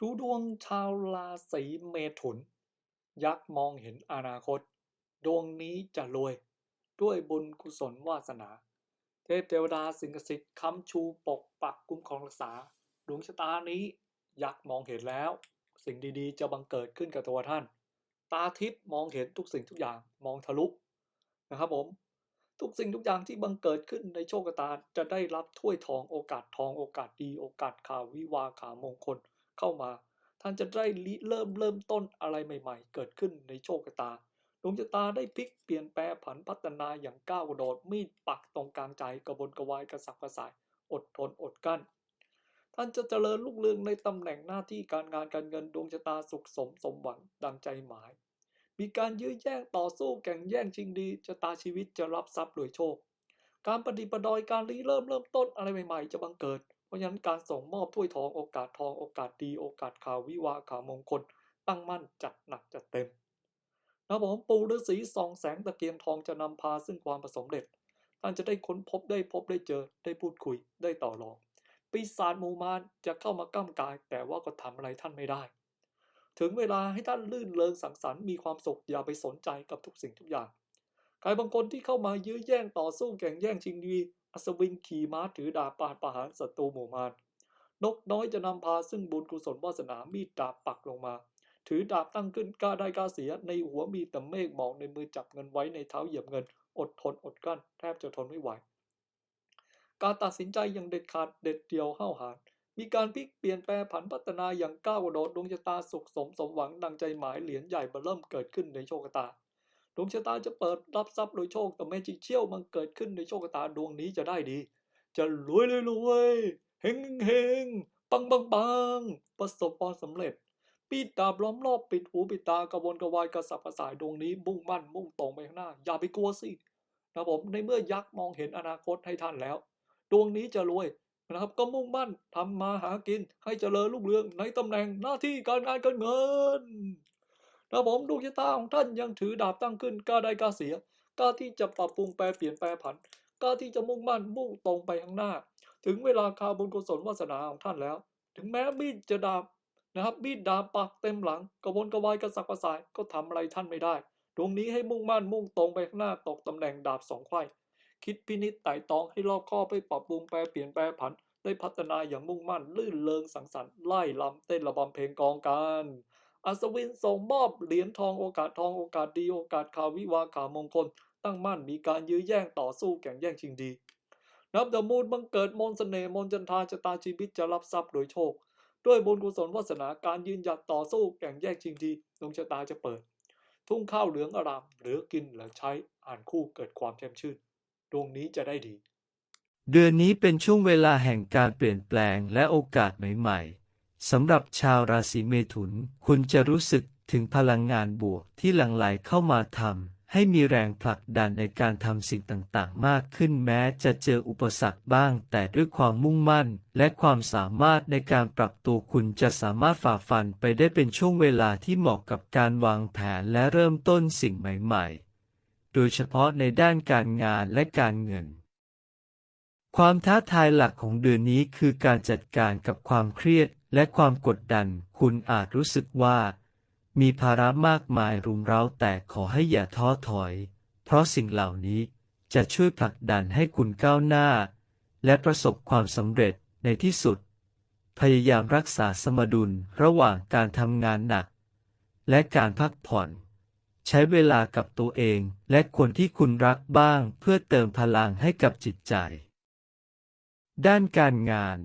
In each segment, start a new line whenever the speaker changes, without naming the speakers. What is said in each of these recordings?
ดูดวงชาวราศีเมถุน ยักษ์มองเห็นอนาคต ดวงนี้จะรวย ด้วยบุญกุศลวาสนา เทพเทวดาสิงศักดิ์สิทธิ์ค้ำชูปกปักคุ้มครองรักษา ดวงชะตานี้ ยักษ์มองเห็นแล้ว สิ่งดีๆ จะบังเกิดขึ้นกับตัวท่าน ตาทิพย์มองเห็นทุกสิ่งทุกอย่างมองทะลุนะครับผมทุกสิ่งทุกอย่างที่บังเกิดขึ้นในโชคชะตาจะได้รับถ้วยทองโอกาสทองโอกาสดีโอกาสข่าววิวาขามงคล เข้ามา ท่านจะได้เริ่มเริ่มต้นอะไรใหม่ ๆ เกิดขึ้นในโชคชะตาดวงชะตาได้พลิกเปลี่ยนแปลผันพัฒนาอย่างก้าวกระโดดมีดปักตรงกลางใจกระบนกระวายกระสับกระส่าย อดทนอดกลั้น ท่านจะเจริญรุ่งเรืองในตำแหน่งหน้าที่การงานการเงินดวงชะตาสุขสมสมหวังดังใจหมาย มีการยื้อแย่งต่อสู้แข่งแย่งชิงดีชะตาชีวิตจะรับทรัพย์รวยโชค การปฏิปดอยการรีเริ่มเริ่มต้นอะไรใหม่ ๆ จะบังเกิด ราะฉะนั้นการส่งมอบถ้วยทองโอกาสทองโอกาสดี โอกาสข่าววิวาข่าวมงคล ตั้งมั่นจัดหนักจัดเต็มนะผมปู่ฤาษีสองแสงตะเกียงทองจะนำพาซึ่งความประสมเร็จ ท่านจะได้ค้นพบได้พบได้เจอได้พูดคุยได้ต่อรองปีศาจมูมารจะเข้ามาก้ำกาย แต่ว่าก็ทำอะไรท่านไม่ได้ ถึงเวลาให้ท่านลื่นเริงสังสรรค์มีความสุขอย่าไปสนใจกับทุกสิ่งทุกอย่างใครบางคนที่เข้ามายื้อแย่งต่อสู้แข่งแย่งชิงดี อัศวินขี่ม้าถือดาบปาดประหารศัตรูหมู่มารนกน้อยจะนำพาซึ่งบุญกุศลวาสนามีดดาบปักลงมา ถือดาบตั้งขึ้นกล้าได้กล้าเสีย ในหัวมีแต่เมฆหมอกในมือจับเงินไว้ในเท้าเหยียบเงิน อดทนอดกั้น แทบจะทนไม่ไหว การตัดสินใจอย่างเด็ดขาดเด็ดเดี่ยวห้าวหาญมีการพลิกเปลี่ยนแปลผันพัฒนาอย่างก้าวกระโดดดวงชะตาสุขสมสมหวังดังใจหมายเหรียญใหญ่เบอเริ่มเกิดขึ้นในโชคตา ดวงชะตาจะเปิดรับทรัพย์โดยโชคแต่แม้จิเชี่ยวมันเกิดขึ้นในโชคชะตาดวงนี้จะได้ดี จะรวยรวยรวยเฮงเฮงปังปังปังประสบความสำเร็จ ปิดดาล้อมรอบปิดหูปิดตากระวนกระวายกระสับกระส่ายดวงนี้มุ่งมั่นมุ่งตรงไปข้างหน้า อย่าไปกลัวสินะผมในเมื่อยักษ์มองเห็นอนาคตให้ท่านแล้ว ดวงนี้จะรวยนะครับ ก็มุ่งมั่นทำมาหากินให้เจริญรุ่งเรืองในตำแหน่งหน้าที่การงานการเงิน นะผมดวงชะตาของท่านยังถือดาบตั้งขึ้นกล้าได้กล้าเสียกล้าที่จะปรับปรุงแปลเปลี่ยนแปลผันกล้าที่จะมุ่งมั่นมุ่งตรงไปข้างหน้า ถึงเวลาคาบุญกุศลวาสนาของท่านแล้ว ถึงแม้มีดจะดาบนะครับมีดดาบปักเต็มหลัง กระวนกระวายกระสับกระส่ายก็ทำอะไรท่านไม่ได้ดวงนี้ให้มุ่งมั่นมุ่งตรงไปข้างหน้าตกตำแหน่งดาบสองไขว้คิดพินิจไต่ตองให้รอบคอบไปปรับปรุงแปลเปลี่ยนแปลผัน ได้พัฒนาอย่างมุ่งมั่น ลื่นเริงสังสรรค์ไล่ลำเต้นระบำเพลงกองกัน อัศวินส่งมอบเหรียญทองโอกาสทองโอกาสดีโอกาสข่าววิวาข่าวมงคล ตั้งมั่นมีการยื้อแย่งต่อสู้แข่งแย่งชิงดี นับแต่มูลบังเกิดมนต์เสน่ห์มนจันทาชะตาชีวิตจะรับทรัพย์โดยโชค ด้วยบุญกุศลวาสนาการยืนหยัดต่อสู้แข่งแย่งชิงดีดวงชะตาจะเปิด ทุ่งข้าวเหลืองอารามหลือกินหลือใช้อ่านคู่เกิดความแช่มชื่นดวงนี้จะได้ดี
เดือนนี้เป็นช่วงเวลาแห่งการเปลี่ยนแปลงและโอกาสใหม่ๆ สำหรับชาวราศีเมถุน คุณจะรู้สึกถึงพลังงานบวกที่หลั่งไหลเข้ามาทำให้มีแรงผลักดันในการทำสิ่งต่างๆ มากขึ้นแม้จะเจออุปสรรคบ้าง แต่ด้วยความมุ่งมั่น และความสามารถในการปรับตัวคุณจะสามารถฝ่าฟันไปได้เป็นช่วงเวลาที่เหมาะกับการวางแผนและเริ่มต้นสิ่งใหม่ๆ โดยเฉพาะในด้านการงานและการเงินความท้าทายหลักของเดือนนี้คือการจัดการกับความเครียด และความกดดันคุณอาจรู้สึกว่า มีภาระมากมายรุมเร้าแต่ขอให้อย่าท้อถอย เพราะสิ่งเหล่านี้จะช่วยผลักดันให้คุณก้าวหน้า และประสบความสำเร็จในที่สุด พยายามรักษาสมดุลระหว่างการทำงานหนัก และการพักผ่อน ใช้เวลากับตัวเองและคนที่คุณรักบ้างเพื่อเติมพลังให้กับจิตใจ ด้านการงาน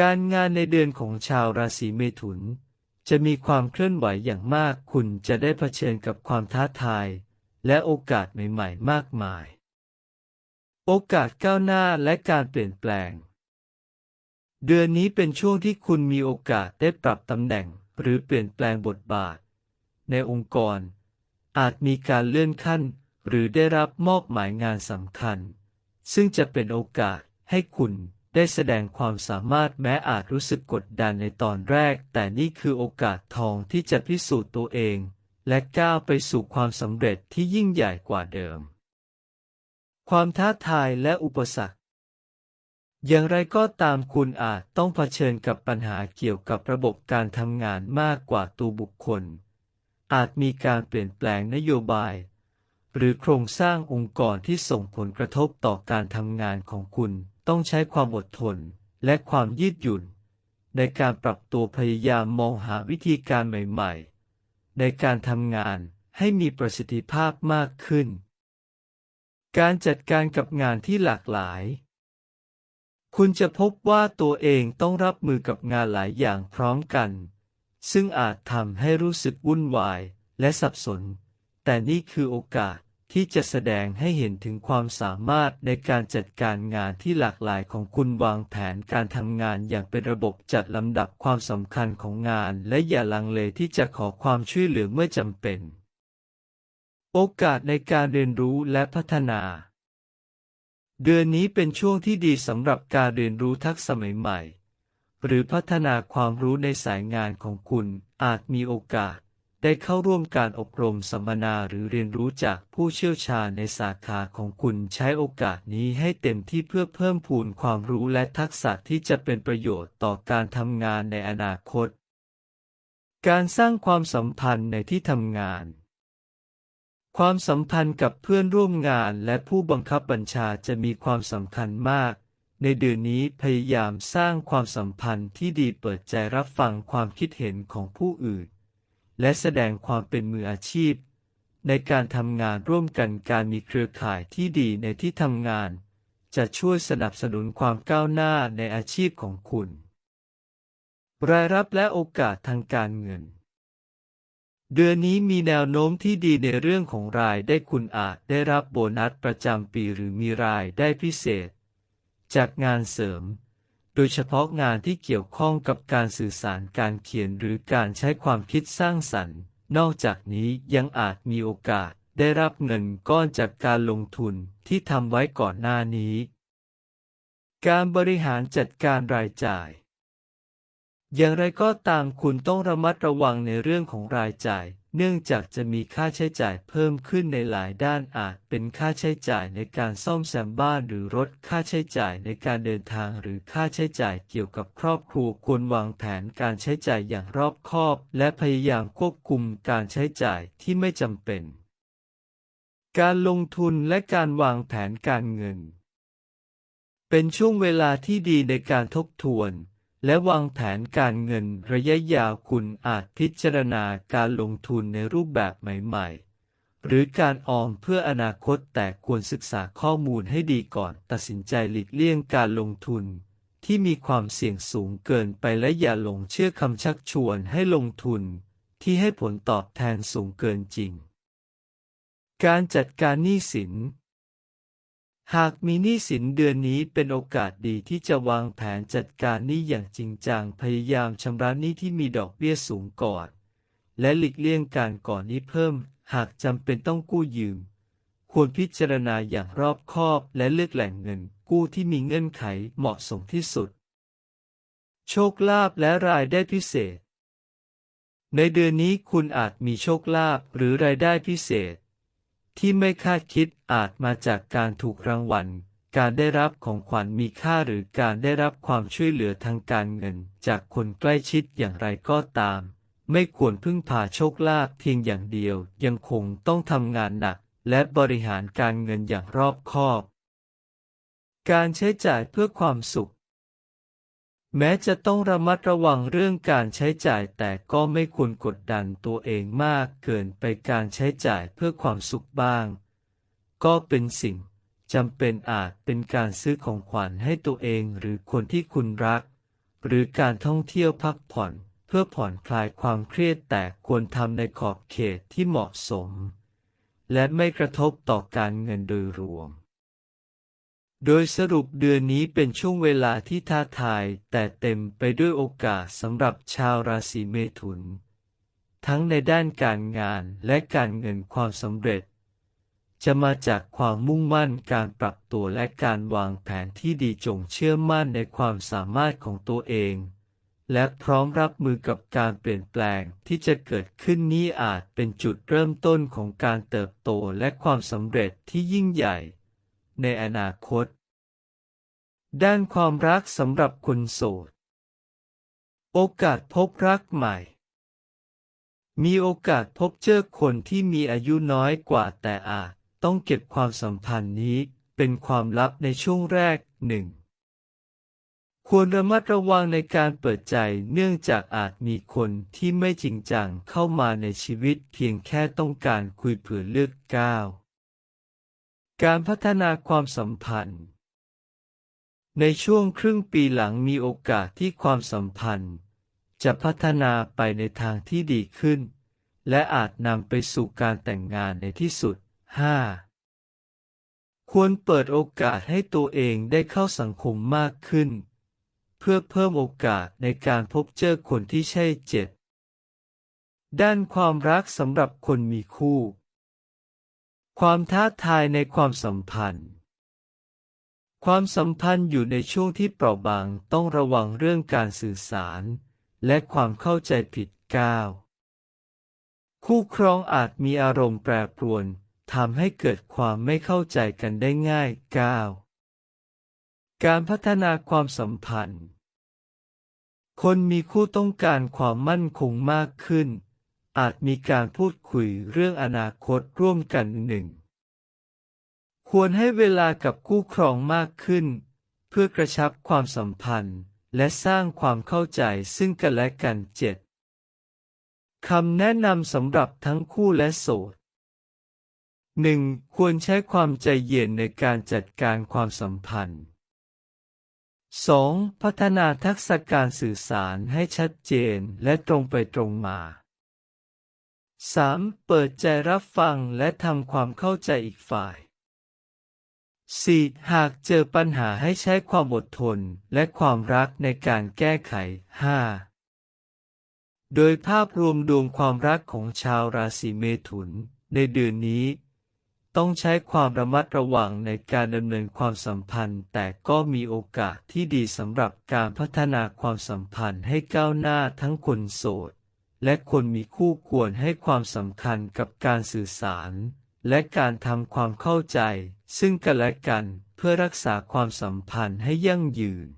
การงานในเดือนของชาวราศีเมถุน จะมีความเคลื่อนไหวอย่างมาก คุณจะได้เผชิญกับความท้าทาย และโอกาสใหม่ ๆ มากมาย โอกาสก้าวหน้าและการเปลี่ยนแปลง เดือนนี้เป็นช่วงที่คุณมีโอกาสได้ปรับตำแหน่ง หรือเปลี่ยนแปลงบทบาท ในองค์กร อาจมีการเลื่อนขั้น หรือได้รับมอบหมายงานสำคัญ ซึ่งจะเป็นโอกาสให้คุณ ได้แสดงความสามารถแม้อาจรู้สึกกดดันในตอนแรก แต่นี่คือโอกาสทองที่จะพิสูจน์ตัวเอง และก้าวไปสู่ความสำเร็จที่ยิ่งใหญ่กว่าเดิม ความท้าทายและอุปสรรค อย่างไรก็ตามคุณอาจต้องเผชิญกับปัญหาเกี่ยวกับระบบการทำงานมากกว่าตัวบุคคล อาจมีการเปลี่ยนแปลงนโยบาย หรือโครงสร้างองค์กรที่ส่งผลกระทบต่อการทำงานของคุณ ต้องใช้ความอดทนและความยืดหยุ่น ในการปรับตัวพยายามมองหาวิธีการใหม่ๆ ในการทำงานให้มีประสิทธิภาพมากขึ้น การจัดการกับงานที่หลากหลาย คุณจะพบว่าตัวเองต้องรับมือกับงานหลายอย่างพร้อมกัน ซึ่งอาจทำให้รู้สึกวุ่นวายและสับสน แต่นี่คือโอกาส ที่จะแสดงให้เห็นถึงความสามารถในการจัดการงานที่หลากหลายของคุณวางแผนการทำงานอย่างเป็นระบบจัดลำดับความสำคัญของงาน และอย่าลังเลที่จะขอความช่วยเหลือเมื่อจำเป็น โอกาสในการเรียนรู้และพัฒนา เดือนนี้เป็นช่วงที่ดีสำหรับการเรียนรู้ทักษะใหม่ๆหรือพัฒนาความรู้ในสายงานของคุณอาจมีโอกาส ได้เข้าร่วมการอบรมสัมมนาหรือเรียนรู้จากผู้เชี่ยวชาญในสาขาของคุณใช้โอกาสนี้ให้เต็มที่เพื่อเพิ่มพูนความรู้และทักษะที่จะเป็นประโยชน์ต่อการทำงานในอนาคต การสร้างความสัมพันธ์ในที่ทำงาน ความสัมพันธ์กับเพื่อนร่วมงานและผู้บังคับบัญชาจะมีความสำคัญมากในเดือนนี้พยายามสร้างความสัมพันธ์ที่ดีเปิดใจรับฟังความคิดเห็นของผู้อื่น และแสดงความเป็นมืออาชีพ ในการทำงานร่วมกันการมีเครือข่ายที่ดีในที่ทำงาน จะช่วยสนับสนุนความก้าวหน้าในอาชีพของคุณ รายรับและโอกาสทางการเงิน เดือนนี้มีแนวโน้มที่ดีในเรื่องของรายได้คุณอาจได้รับโบนัสประจำปีหรือมีรายได้พิเศษ จากงานเสริม โดยเฉพาะงานที่เกี่ยวข้องกับการสื่อสารการเขียนหรือการใช้ความคิดสร้างสรรค์ นอกจากนี้ยังอาจมีโอกาสได้รับเงินก้อนจากการลงทุนที่ทำไว้ก่อนหน้านี้ การบริหารจัดการรายจ่าย อย่างไรก็ตามคุณต้องระมัดระวังในเรื่องของรายจ่าย เนื่องจากจะมีค่าใช้จ่ายเพิ่มขึ้นในหลายด้านอาจเป็นค่าใช้จ่ายในการซ่อมแซมบ้านหรือรถค่าใช้จ่ายในการเดินทางหรือค่าใช้จ่ายเกี่ยวกับครอบครัวควรวางแผนการใช้จ่ายอย่างรอบคอบ และพยายามควบคุมการใช้จ่ายที่ไม่จำเป็น การลงทุนและการวางแผนการเงิน เป็นช่วงเวลาที่ดีในการทบทวน และวางแผนการเงินระยะยาวคุณอาจพิจารณาการลงทุนในรูปแบบใหม่ๆ หรือการออมเพื่ออนาคตแต่ควรศึกษาข้อมูลให้ดีก่อนตัดสินใจหลีกเลี่ยงการลงทุน ที่มีความเสี่ยงสูงเกินไปและอย่าหลงเชื่อคำชักชวนให้ลงทุน ที่ให้ผลตอบแทนสูงเกินจริง การจัดการหนี้สิน หากมีหนี้สินเดือนนี้เป็นโอกาสดีที่จะวางแผนจัดการหนี้อย่างจริงจังพยายามชำระหนี้ที่มีดอกเบี้ยสูงก่อน และหลีกเลี่ยงการก่อนหนี้เพิ่ม หากจำเป็นต้องกู้ยืม ควรพิจารณาอย่างรอบคอบและเลือกแหล่งเงิน กู้ที่มีเงื่อนไขเหมาะสมที่สุด โชคลาภและรายได้พิเศษ ในเดือนนี้คุณอาจมีโชคลาภหรือรายได้พิเศษ ที่ไม่คาดคิดอาจมาจากการถูกรางวัล การได้รับของขวัญมีค่าหรือการได้รับความช่วยเหลือทางการเงิน จากคนใกล้ชิดอย่างไรก็ตาม ไม่ควรพึ่งพาโชคลาภเพียงอย่างเดียว ยังคงต้องทำงานหนัก และบริหารการเงินอย่างรอบคอบ การใช้จ่ายเพื่อความสุข แม้จะต้องระมัดระวังเรื่องการใช้จ่ายแต่ก็ไม่ควรกดดันตัวเองมากเกินไปการใช้จ่ายเพื่อความสุขบ้าง ก็เป็นสิ่งจำเป็นอาจเป็นการซื้อของขวัญให้ตัวเองหรือคนที่คุณรัก หรือการท่องเที่ยวพักผ่อนเพื่อผ่อนคลายความเครียดแต่ควรทำในขอบเขตที่เหมาะสม และไม่กระทบต่อการเงินโดยรวม โดยสรุปเดือนนี้เป็นช่วงเวลาที่ท้าทายแต่เต็มไปด้วยโอกาสสำหรับชาวราศีเมถุน ทั้งในด้านการงานและการเงินความสำเร็จ จะมาจากความมุ่งมั่นการปรับตัวและการวางแผนที่ดีจงเชื่อมั่นในความสามารถของตัวเอง และพร้อมรับมือกับการเปลี่ยนแปลงที่จะเกิดขึ้นนี้อาจเป็นจุดเริ่มต้นของการเติบโตและความสำเร็จที่ยิ่งใหญ่ ในอนาคต ด้านความรักสำหรับคนโสด โอกาสพบรักใหม่ มีโอกาสพบเจอคนที่มีอายุน้อยกว่าแต่อาจต้องเก็บความสัมพันธ์นี้เป็นความลับในช่วงแรกหนึ่งควรระมัดระวังในการเปิดใจเนื่องจากอาจมีคนที่ไม่จริงจังเข้ามาในชีวิตเพียงแค่ต้องการคุยเผื่อเลือกก้าว การพัฒนาความสัมพันธ์ ในช่วงครึ่งปีหลังมีโอกาสที่ความสัมพันธ์ จะพัฒนาไปในทางที่ดีขึ้น และอาจนำไปสู่การแต่งงานในที่สุด 5. ควรเปิดโอกาสให้ตัวเองได้เข้าสังคมมากขึ้น เพื่อเพิ่มโอกาสในการพบเจอคนที่ใช่เจ็ดด้านความรักสำหรับคนมีคู่ ความท้าทายในความสัมพันธ์ ความสัมพันธ์อยู่ในช่วงที่เปราะบางต้องระวังเรื่องการสื่อสาร และความเข้าใจผิดก้าวคู่ครองอาจมีอารมณ์แปรปรวนทำให้เกิดความไม่เข้าใจกันได้ง่ายก้าวการพัฒนาความสัมพันธ์ คนมีคู่ต้องการความมั่นคงมากขึ้น อาจมีการพูดคุยเรื่องอนาคตร่วมกันหนึ่ง ควรให้เวลากับคู่ครองมากขึ้น เพื่อกระชับความสัมพันธ์ และสร้างความเข้าใจซึ่งกันและกันเจ็ดคำแนะนำสำหรับทั้งคู่และโสด 1. ควรใช้ความใจเย็นในการจัดการความสัมพันธ์ 2. พัฒนาทักษะการสื่อสารให้ชัดเจนและตรงไปตรงมา 3. เปิดใจรับฟังและทำความเข้าใจอีกฝ่าย 4. หากเจอปัญหาให้ใช้ความอดทนและความรักในการแก้ไข 5. โดยภาพรวมดวงความรักของชาวราศีเมถุน ในเดือนนี้ ต้องใช้ความระมัดระวังในการดำเนินความสัมพันธ์ แต่ก็มีโอกาสที่ดีสำหรับการพัฒนาความสัมพันธ์ให้ก้าวหน้าทั้งคนโสด และคนมีคู่ควรให้ความสำคัญกับการสื่อสาร และการทำความเข้าใจ ซึ่งกันและกันเพื่อรักษาความสัมพันธ์ให้ยั่งยืน